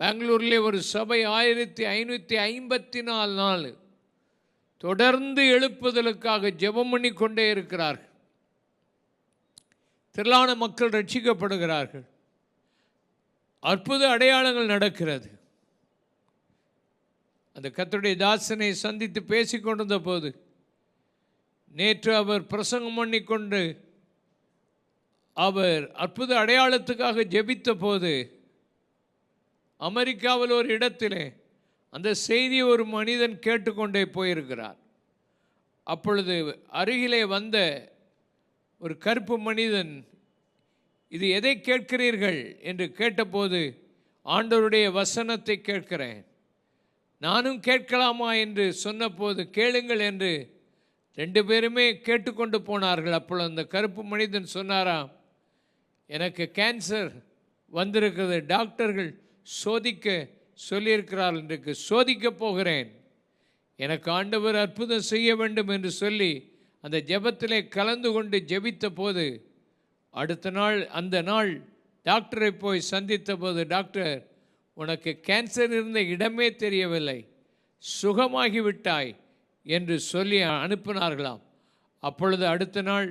பெங்களூர்லேயே ஒரு சபை ஆயிரத்தி ஐநூற்றி ஐம்பத்தி நாலு நாள் தொடர்ந்து எழுப்புதலுக்காக ஜெபம் பண்ணி கொண்டே இருக்கிறார்கள். திரளான மக்கள் ரட்சிக்கப்படுகிறார்கள். அற்புத அடையாளங்கள் நடக்கிறது. அந்த கத்தருடைய தாசனை சந்தித்து பேசி கொண்டிருந்த போது நேற்று அவர் பிரசங்கம் பண்ணிக்கொண்டு அவர் அற்புத அடையாளத்துக்காக ஜெபித்த போது அமெரிக்காவில் ஒரு இடத்திலே அந்த செய்தியை ஒரு மனிதன் கேட்டுக்கொண்டே போயிருக்கிறார். அப்பொழுது அருகிலே வந்த ஒரு கருப்பு மனிதன் இது எதை கேட்கிறீர்கள்? என்று கேட்டபோது ஆண்டவருடைய வசனத்தை கேட்கிறேன். நானும் கேட்கலாமா? என்று சொன்னபோது கேளுங்கள் என்று ரெண்டு பேருமே கேட்டுக்கொண்டு போனார்கள். அப்பொழுது அந்த கருப்பு மனிதன் சொன்னாராம் எனக்கு கேன்சர் வந்திருக்குது டாக்டர்கள் சோதிக்க சொல்லியிருக்கிறார்கள் இன்றைக்கு சோதிக்கப் போகிறேன். எனக்கு ஆண்டவர் அற்புதம் செய்ய வேண்டும் என்று சொல்லி அந்த ஜெபத்திலே கலந்து கொண்டு ஜெபித்த போது அடுத்த நாள் அந்த நாள் டாக்டரை போய் சந்தித்த போது டாக்டர் உனக்கு கேன்சர் இருந்த இடமே தெரியவில்லை சுகமாகிவிட்டாய் என்று சொல்லி அனுப்பினார்களாம். அப்பொழுது அடுத்த நாள்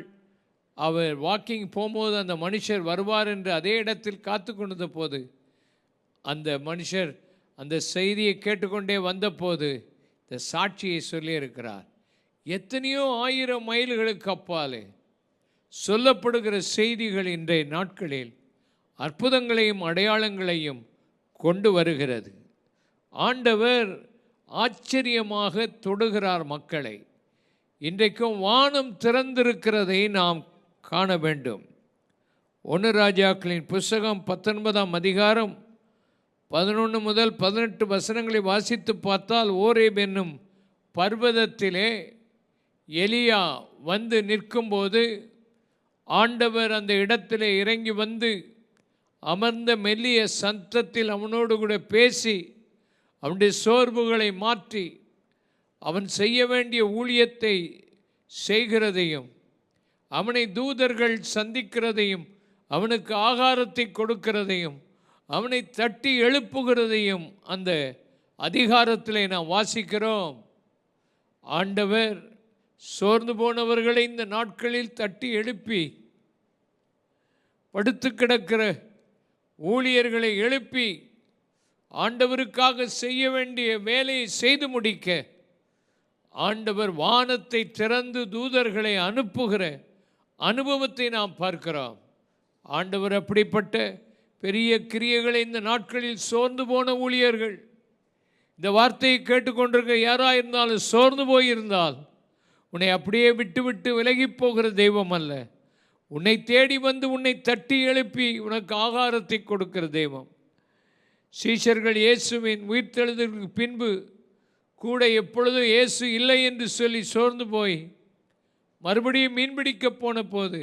அவர் வாக்கிங் போகும்போது அந்த மனுஷர் வருவார் என்று அதே இடத்தில் காத்து கொண்டிருந்த போது அந்த மனுஷர் அந்த செய்தியை கேட்டுக்கொண்டே வந்தபோது இந்த சாட்சியை சொல்லியிருக்கிறார். எத்தனையோ ஆயிரம் மைல்களுக்கு அப்பாலே சொல்லப்படுகிற செய்திகள் இன்றைய நாட்களில் அற்புதங்களையும் அடையாளங்களையும் கொண்டு வருகிறது. ஆண்டவர் ஆச்சரியமாக தொடுகிறார் மக்களை. இன்றைக்கும் வானம் திறந்திருக்கிறதை நாம் காண வேண்டும். ஒன்று ராஜாக்களின் புஸ்தகம் பத்தொன்பதாம் அதிகாரம் பதினொன்று முதல் பதினெட்டு வசனங்களை வாசித்து பார்த்தால் ஓரேப் என்னும் பர்வதத்திலே எலியா வந்து நிற்கும்போது ஆண்டவர் அந்த இடத்திலே இறங்கி வந்து அமர்ந்த மெல்லிய சத்தத்தில் அவனோடு கூட பேசி அவனுடைய சோர்வுகளை மாற்றி அவன் செய்ய வேண்டிய ஊழியத்தை செய்கிறதையும் அவனை தூதர்கள் சந்திக்கிறதையும் அவனுக்கு ஆகாரத்தை கொடுக்கிறதையும் அவனை தட்டி எழுப்புகிறதையும் அந்த அதிகாரத்தில் நாம் வாசிக்கிறோம். ஆண்டவர் சோர்ந்து போனவர்களை இந்த நாட்களில் தட்டி எழுப்பி படுத்து கிடக்கிற ஊழியர்களை எழுப்பி ஆண்டவருக்காக செய்ய வேண்டிய வேலையை செய்து முடிக்க ஆண்டவர் வானத்தை திறந்து தூதர்களை அனுப்புகிற அனுபவத்தை நாம் பார்க்கிறோம். ஆண்டவர் அப்படிப்பட்ட பெரிய கிரியைகளை இந்த நாட்களில் சோர்ந்து போன ஊழியர்கள். இந்த வார்த்தையை கேட்டுக்கொண்டிருக்க யாராக இருந்தாலும் சோர்ந்து போயிருந்தால் உன்னை அப்படியே விட்டுவிட்டு விலகி போகிற தெய்வம் அல்ல. உன்னை தேடி வந்து உன்னை தட்டி எழுப்பி உனக்கு ஆகாரத்தை கொடுக்கிற தெய்வம். சீஷர்கள் இயேசுவின் உயிர்த்தெழுதலுக்கு பின்பு கூட எப்பொழுதும் இயேசு இல்லை என்று சொல்லி சோர்ந்து போய் மறுபடியும் மீன்பிடிக்க போன போது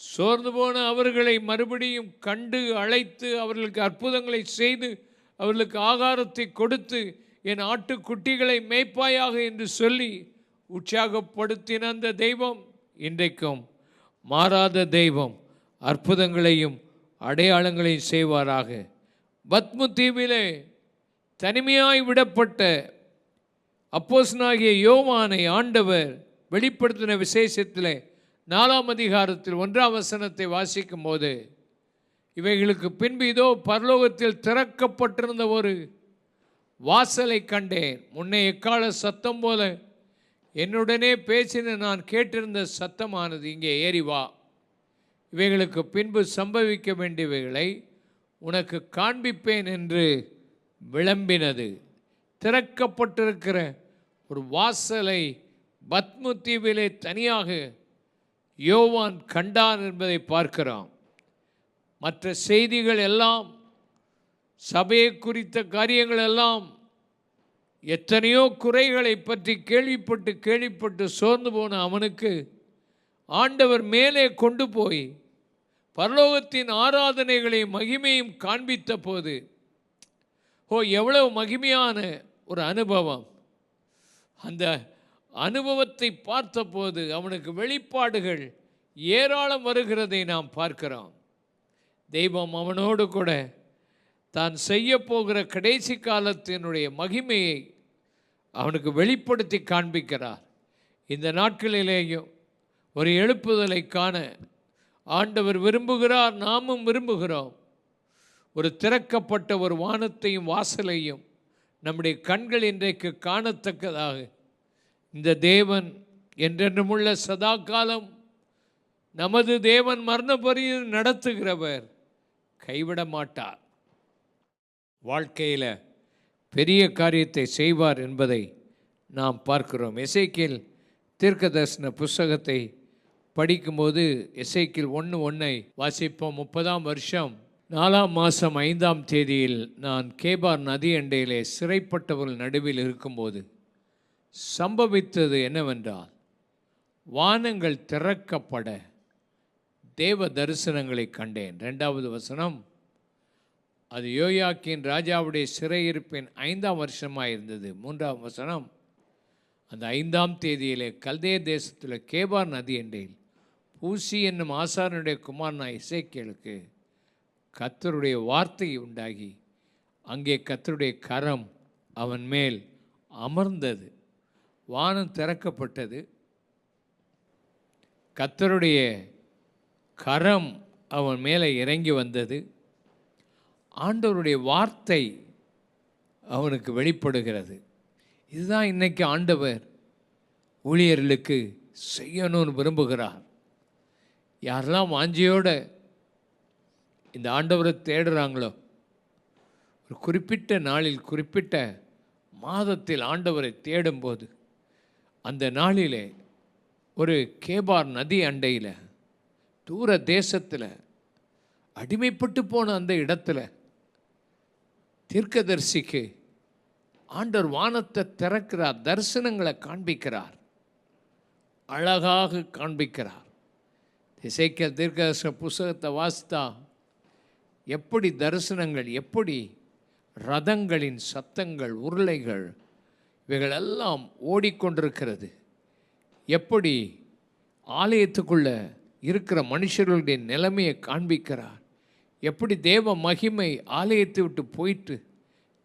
சோர்ந்து போன அவர்களை மறுபடியும் கண்டு அழைத்து அவர்களுக்கு அற்புதங்களை செய்து அவர்களுக்கு ஆகாரத்தை கொடுத்து என் ஆட்டுக்குட்டிகளை மேய்ப்பாயாக என்று சொல்லி உற்சாகப்படுத்தின அந்த தெய்வம் இன்றைக்கும் மாறாத தெய்வம். அற்புதங்களையும் அடையாளங்களையும் செய்வாராக. பத்மு தீவிலே தனிமையாய் விடப்பட்ட அப்போஸ்னாகிய யோமானை ஆண்டவர் வெளிப்படுத்தின விசேஷத்தில் நாலாம் அதிகாரத்தில் ஒன்றாம் வசனத்தை வாசிக்கும் போது இவைகளுக்கு பின்பு இதோ பரலோகத்தில் திறக்கப்பட்டிருந்த ஒரு வாசலை கண்டேன். முன்னே எக்கால சத்தம் போல என்னுடனே பேசின நான் கேட்டிருந்த சத்தமானது இங்கே ஏறி வா. இவைகளுக்கு பின்பு சம்பவிக்க வேண்டியவைகளை உனக்கு காண்பிப்பேன் என்று விளம்பினது. திறக்கப்பட்டிருக்கிற ஒரு வாசலை பத்மு தீவிலே தனியாக யோவான் கண்டான் என்பதை பார்க்கிறோம் மற்ற செய்திகள் எல்லாம் சபையை குறித்த காரியங்கள் எல்லாம் எத்தனையோ குறைகளை பற்றி கேள்விப்பட்டு கேள்விப்பட்டு சோர்ந்து போன அவனுக்கு ஆண்டவர் மேலே கொண்டு போய் பரலோகத்தின் ஆராதனைகளையும் மகிமையும் காண்பித்த போது ஓ எவ்வளவு மகிமையான ஒரு அனுபவம். அந்த அனுபவத்தை பார்த்தபோது அவனுக்கு வெளிப்பாடுகள் ஏராளம் வருகிறதை நாம் பார்க்கிறோம். தெய்வம் அவனோடு கூட தான் செய்ய போகிற கடைசி காலத்தினுடைய மகிமையை அவனுக்கு வெளிப்படுத்தி காண்பிக்கிறார். இந்த நாட்களிலேயும் ஒரு எழுப்புதலை காண ஆண்டவர் விரும்புகிறார் நாமும் விரும்புகிறோம். ஒரு திறக்கப்பட்ட ஒரு வானத்தையும் வாசலையும் நம்முடைய கண்கள் இன்றைக்கு காணத்தக்கதாக இந்த தேவன் என்றென்றுமுள்ள சதா காலம் நமது தேவன் மரணபரியில் நடத்துகிறவர் கைவிட மாட்டார். வாழ்க்கையில் பெரிய காரியத்தை செய்வார் என்பதை நாம் பார்க்கிறோம். எசைக்கில் தீர்க்கதர்சன புஸ்தகத்தை படிக்கும்போது எசைக்கில் ஒன்று ஒன்றை வாசிப்போம். முப்பதாம் வருஷம் நாலாம் மாதம் ஐந்தாம் தேதியில் நான் கேபார் நதி அண்டையிலே சிறைப்பட்டவர்கள் நடுவில் இருக்கும்போது சம்பவித்தது என்னவென்றால் வானங்கள் திறக்கப்பட தேவ தரிசனங்களை கண்டேன். ரெண்டாவது வசனம் அது யோயாக்கின் ராஜாவுடைய சிறையிருப்பின் ஐந்தாம் வருஷமாக இருந்தது. மூன்றாம் வசனம் அந்த ஐந்தாம் தேதியிலே கல்தே தேசத்தில் கேபார் நதி என்றேன். பூசி என்னும் ஆசாரனுடைய குமாரனா இசைக்கேளுக்கு கத்தருடைய வார்த்தை உண்டாகி அங்கே கத்தருடைய கரம் அவன் மேல் அமர்ந்தது. வானம் திறக்கப்பட்டது. கத்தருடைய கரம் அவன் மேலே இறங்கி வந்தது. ஆண்டவருடைய வார்த்தை அவனுக்கு வெளிப்படுகிறது. இதுதான் இன்றைக்கி ஆண்டவர் ஊழியர்களுக்கு செய்யணும்னு விரும்புகிறார். யாரெல்லாம் வாஞ்சியோட இந்த ஆண்டவரை தேடுறாங்களோ ஒரு குறிப்பிட்ட நாளில் குறிப்பிட்ட மாதத்தில் ஆண்டவரை தேடும்போது அந்த நாளிலே ஒரு கேபார் நதி அண்டையில் தூர தேசத்தில் அடிமைப்பட்டு போன அந்த இடத்துல தீர்க்கதரிசிக்கு ஆண்டர் வானத்தை திறக்கிறார் தரிசனங்களை காண்பிக்கிறார் அழகாக காண்பிக்கிறார். இசைக்க தீர்க்கதரிசன புஸ்தகத்தை வாசித்தா எப்படி தரிசனங்கள் எப்படி ரதங்களின் சத்தங்கள் உருளைகள் இவைகளெல்லாம் ஓடிக்கொண்டிருக்கிறது. எப்படி ஆலயத்துக்குள்ள இருக்கிற மனுஷர்களுடைய நிலைமையை காண்பிக்கிறார்? எப்படி தேவ மகிமை ஆலயத்தை விட்டு போயிட்டு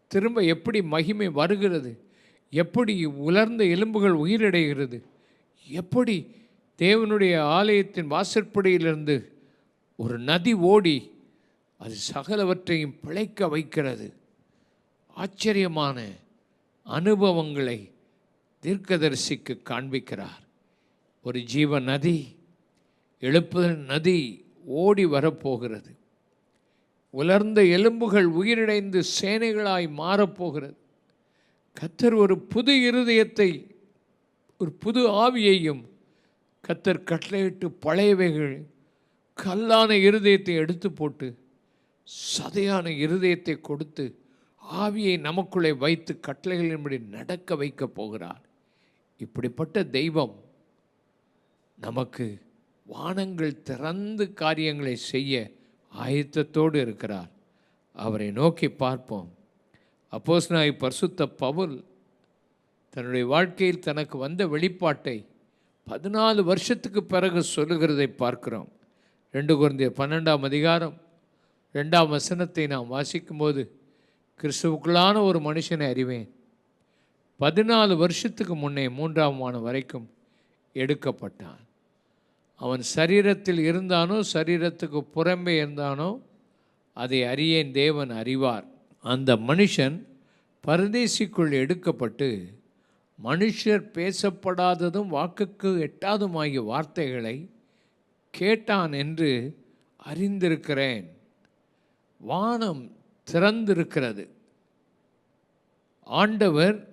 திரும்ப எப்படி மகிமை வருகிறது? எப்படி உலர்ந்த எலும்புகள் உயிரடைகிறது? எப்படி தேவனுடைய ஆலயத்தின் வாசற்படியிலிருந்து ஒரு நதி ஓடி அது சகலவற்றையும் பிழைக்க வைக்கிறது? ஆச்சரியமான அனுபவங்களை தீர்க்கதரிசிக்கு காண்பிக்கிறார். ஒரு ஜீவ நதி எழுப்புதல் நதி ஓடி வரப்போகிறது. உலர்ந்த எலும்புகள் உயிரிழைந்து சேனைகளாய் மாறப்போகிறது. கத்தர் ஒரு புது இருதயத்தை ஒரு புது ஆவியையும் கத்தர் கட்டளையிட்டு பழையவைகள் கல்லான இருதயத்தை எடுத்து போட்டு சதையான இருதயத்தை கொடுத்து ஆவியை நமக்குள்ளே வைத்து கட்டளைகளின்படி நடக்க வைக்கப் போகிறார். இப்படிப்பட்ட தெய்வம் நமக்கு வானங்கள் திறந்து காரியங்களை செய்ய ஆயத்தத்தோடு இருக்கிறார். அவரை நோக்கி பார்ப்போம். அப்போஸ் நாய் பரிசுத்த பவுல் தன்னுடைய வாழ்க்கையில் தனக்கு வந்த வெளிப்பாட்டை பதினாலு வருஷத்துக்கு பிறகு சொல்லுகிறதை பார்க்கிறோம். ரெண்டு குழந்தைய பன்னெண்டாம் அதிகாரம் ரெண்டாம் வசனத்தை நாம் வாசிக்கும்போது கிறிஸ்துவுக்குள்ளான ஒரு மனுஷனை அறிவேன். பதினாலு வருஷத்துக்கு முன்னே மூன்றாம் வானம் வரைக்கும் எடுக்கப்பட்டான். அவன் சரீரத்தில் இருந்தானோ சரீரத்துக்கு புறம்பே இருந்தானோ அதை அறியேன் தேவன் அறிவார். அந்த மனுஷன் பரதேசிக்குள் எடுக்கப்பட்டு மனுஷர் பேசப்படாததும் வாக்குக்கு எட்டாதுமாகிய வார்த்தைகளை கேட்டான் என்று அறிந்திருக்கிறேன். வானம் திறந்திருக்கிறது. ஆண்டவர்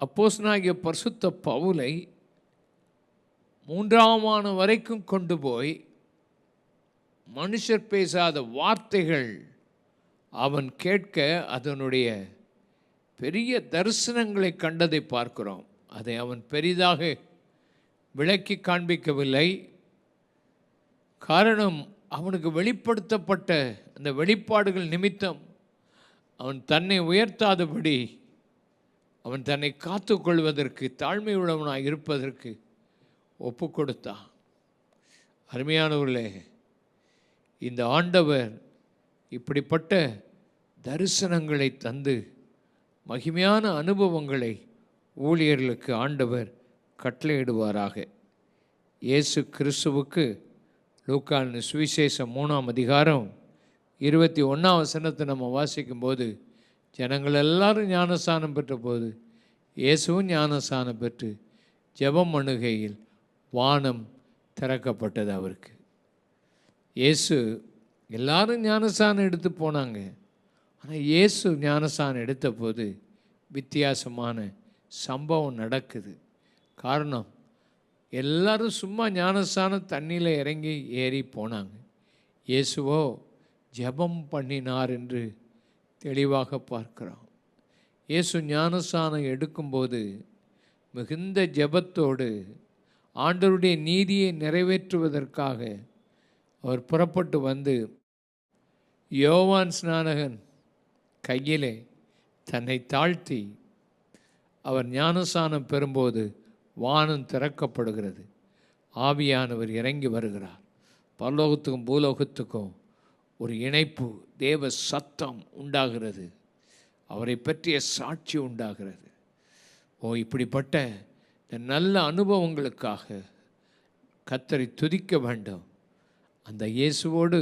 அப்போஸ்னாகிய பரிசுத்த பவுலை மூன்றாமான வரைக்கும் கொண்டு போய் மனுஷர் பேசாத வார்த்தைகள் அவன் கேட்க அதனுடைய பெரிய தரிசனங்களை கண்டதை பார்க்கிறோம். அதை அவன் பெரிதாக விளக்கி காண்பிக்கவில்லை. காரணம் அவனுக்கு வெளிப்படுத்தப்பட்ட அந்த வெளிப்பாடுகள் நிமித்தம் அவன் தன்னை உயர்த்தாதபடி அவன் தன்னை காத்துக்கொள்வதற்கு தாழ்மை உள்ளவனாக இருப்பதற்கு ஒப்பு கொடுத்தான் அருமையானவர்களே இந்த ஆண்டவர் இப்படிப்பட்ட தரிசனங்களை தந்து மகிமையான அனுபவங்களை ஊழியர்களுக்கு ஆண்டவர் கட்டளையிடுவாராக. இயேசு கிறிஸ்துவுக்கு லூக்கான் சுவிசேஷம் மூணாம் அதிகாரம் இருபத்தி ஒன்றாம் வசனத்தை நம்ம வாசிக்கும்போது ஜனங்கள் எல்லாரும் ஞானஸ்தானம் பெற்ற போது இயேசுவும் ஞானஸ்தானம் பெற்று ஜெபம் அணுகையில் வானம் திறக்கப்பட்டது அவருக்கு. இயேசு எல்லாரும் ஞானஸ்தானம் எடுத்து போனாங்க. ஆனால் இயேசு ஞானஸ்தானம் எடுத்த போது வித்தியாசமான சம்பவம் நடக்குது. காரணம் எல்லாரும் சும்மா ஞானஸ்தானம் தண்ணியில் இறங்கி ஏறி போனாங்க. இயேசுவோ ஜெபம் பண்ணினார் என்று தெளிவாக பார்க்கிறோம். இயேசு ஞானஸ்தானம் எடுக்கும்போது மிகுந்த ஜெபத்தோடு ஆண்டவருடைய நீதியை நிறைவேற்றுவதற்காக அவர் புறப்பட்டு வந்து யோவான் ஸ்நானகன் கையிலே தன்னை தாழ்த்தி அவர் ஞானஸ்தானம் பெறும்போது வானம் திறக்கப்படுகிறது. ஆவியானவர் இறங்கி வருகிறார். பரலோகத்துக்கும் பூலோகத்துக்கும் ஒரு இணைப்பு தேவ சத்தம் உண்டாகிறது. அவரை பற்றிய சாட்சி உண்டாகிறது. ஓ இப்படிப்பட்ட இந்த நல்ல அனுபவங்களுக்காக கத்தரை துதிக்க வேண்டும். அந்த இயேசுவோடு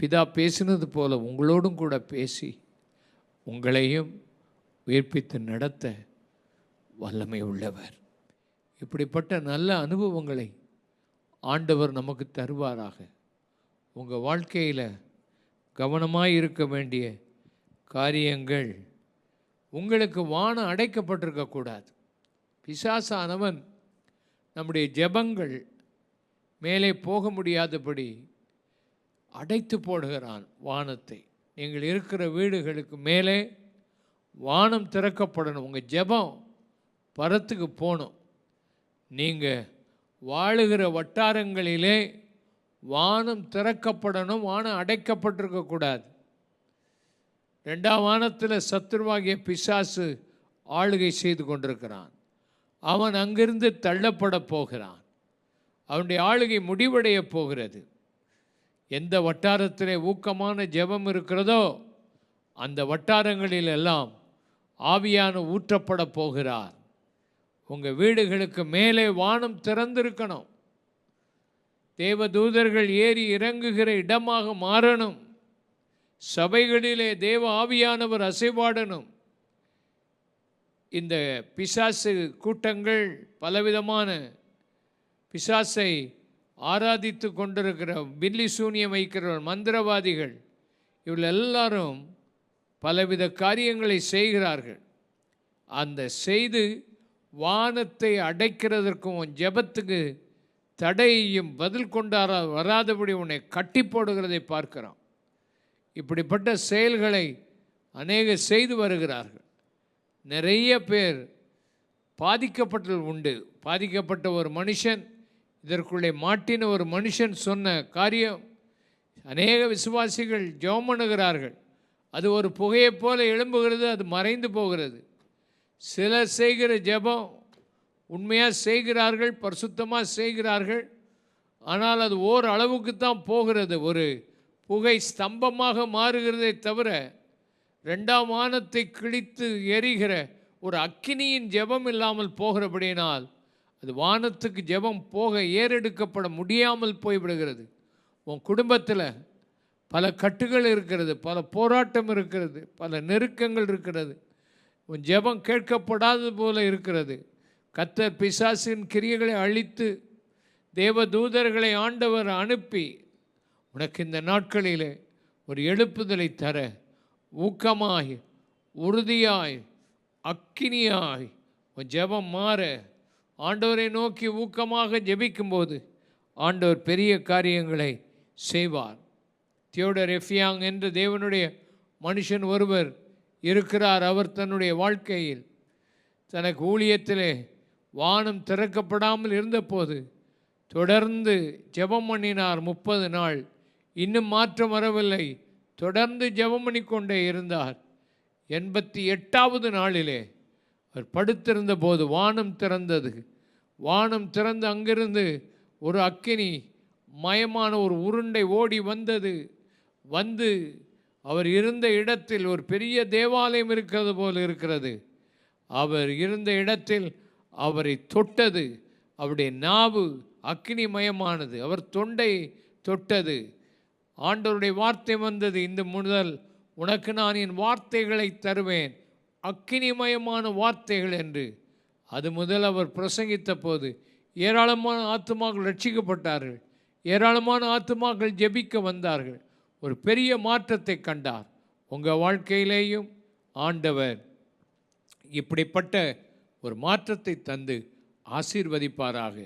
பிதா பேசினது போல உங்களோடும் கூட பேசி உங்களையும் உயிர்ப்பித்து நடத்த வல்லமை உள்ளவர். இப்படிப்பட்ட நல்ல அனுபவங்களை ஆண்டவர் நமக்கு தருவாராக. உங்கள் வாழ்க்கையில் கவனமாக இருக்க வேண்டிய காரியங்கள் உங்களுக்கு வானம் அடைக்கப்பட்டிருக்கக்கூடாது பிசாசானவன் நம்முடைய ஜெபங்கள் மேலே போக முடியாதபடி அடைத்து போடுகிறான் வானத்தை. நீங்கள் இருக்கிற வீடுகளுக்கு மேலே வானம் திறக்கப்படணும். உங்கள் ஜெபம் பரத்துக்கு போகணும். நீங்கள் வாழுகிற வட்டாரங்களிலே வானம் திறக்கப்படணும் வானம் அடைக்கப்பட்டிருக்கக்கூடாது ரெண்டாம் வானத்தில் சத்துருவாகிய பிசாசு ஆளுகை செய்து கொண்டிருக்கிறான். அவன் அங்கிருந்து தள்ளப்பட போகிறான். அவனுடைய ஆளுகை முடிவடைய போகிறது. எந்த வட்டாரத்திலே ஊக்கமான ஜெபம் இருக்கிறதோ அந்த வட்டாரங்களில் எல்லாம் ஆவியான ஊற்றப்பட போகிறார். உங்கள் வீடுகளுக்கு மேலே வானம் திறந்திருக்கணும். தேவதூதர்கள் ஏறி இறங்குகிற இடமாக மாறணும். சபைகளிலே தேவ ஆவியானவர் அசைவாடணும். இந்த பிசாசு கூட்டங்கள் பலவிதமான பிசாசை ஆராதித்து கொண்டிருக்கிற பில்லி சூனியம் வைக்கிறவர் மந்திரவாதிகள் இவர்கள் எல்லாரும் பலவித காரியங்களை செய்கிறார்கள். அந்த செய்து வானத்தை அடைக்கிறதற்கும் உன் ஜெபத்துக்கு தடையையும் பதில் கொண்டாரா வராதபடி உன்னை கட்டி போடுகிறதை பார்க்கிறோம். இப்படிப்பட்ட செயல்களை அநேக செய்து வருகிறார்கள். நிறைய பேர் பாதிக்கப்பட்டது உண்டு. பாதிக்கப்பட்ட ஒரு மனுஷன் இதற்குள்ளே மாட்டின ஒரு மனுஷன் சொன்ன காரியம் அநேக விசுவாசிகள் ஜெபம் பண்ணுகிறார்கள். அது ஒரு புகையைப் போல எழும்புகிறது அது மறைந்து போகிறது. சிலர் செய்கிற ஜெபம் உண்மையாக செய்கிறார்கள் பரிசுத்தமாக செய்கிறார்கள். ஆனால் அது ஓர் அளவுக்கு தான் போகிறது. ஒரு புகை ஸ்தம்பமாக மாறுகிறதே தவிர ரெண்டாம் வானத்தை கிழித்து எரிகிற ஒரு அக்கினியின் ஜெபம் இல்லாமல் போகிறபடியினால் அது வானத்துக்கு ஜெபம் போக ஏறெடுக்கப்பட முடியாமல் போய்விடுகிறது. உன் குடும்பத்தில் பல கட்டுகள் இருக்கிறது பல போராட்டம் இருக்கிறது பல நெருக்கங்கள் இருக்கிறது. உன் ஜெபம் கேட்கப்படாதது போல இருக்கிறது. கத்தர் பிசாசின் கிரியைகளை அழித்து தேவ தூதர்களை ஆண்டவர் அனுப்பி உனக்கு இந்த நாட்களிலே ஒரு எழுப்புதலை தர ஊக்கமாய் உறுதியாய் அக்கினியாய் உன் ஜெபம் மாற ஆண்டவரை நோக்கி ஊக்கமாக ஜெபிக்கும்போது ஆண்டவர் பெரிய காரியங்களை செய்வார். தியோடர் எஃபியாங் என்ற தேவனுடைய மனுஷன் ஒருவர் இருக்கிறார் அவர் தன்னுடைய வாழ்க்கையில். தனக்கு ஊழியத்திலே வானம் திறக்கப்படாமல் இருந்தபோது தொடர்ந்து ஜெபம் பண்ணினார் முப்பது நாள். இன்னும் மாற்றம் வரவில்லை. தொடர்ந்து ஜெபம் பண்ணிக்கொண்டே இருந்தார். எண்பத்தி எட்டாவது நாளிலே அவர் படுத்திருந்த போது வானம் திறந்தது. வானம் திறந்து அங்கிருந்து ஒரு அக்கினி மயமான ஒரு உருண்டை ஓடி வந்தது. வந்து அவர் இருந்த இடத்தில் ஒரு பெரிய தேவாலயம் இருக்கிறது போல் இருக்கிறது. அவர் இருந்த இடத்தில் அவரை தொட்டது. அவருடைய நாவு அக்னிமயமானது. அவர் தொண்டை தொட்டது. ஆண்டவருடைய வார்த்தை வந்தது இந்த முதல் உனக்கு நான் என் வார்த்தைகளை தருவேன். அக்கினிமயமான வார்த்தைகள் என்று. அது முதல் அவர் பிரசங்கித்த போது ஏராளமான ஆத்துமாக்கள் ரட்சிக்கப்பட்டார்கள். ஏராளமான ஆத்துமாக்கள் ஜெபிக்க வந்தார்கள். ஒரு பெரிய மாற்றத்தை கண்டார். உங்கள் வாழ்க்கையிலேயும் ஆண்டவர் இப்படிப்பட்ட ஒரு மாற்றத்தை தந்து ஆசீர்வதிப்பாராக.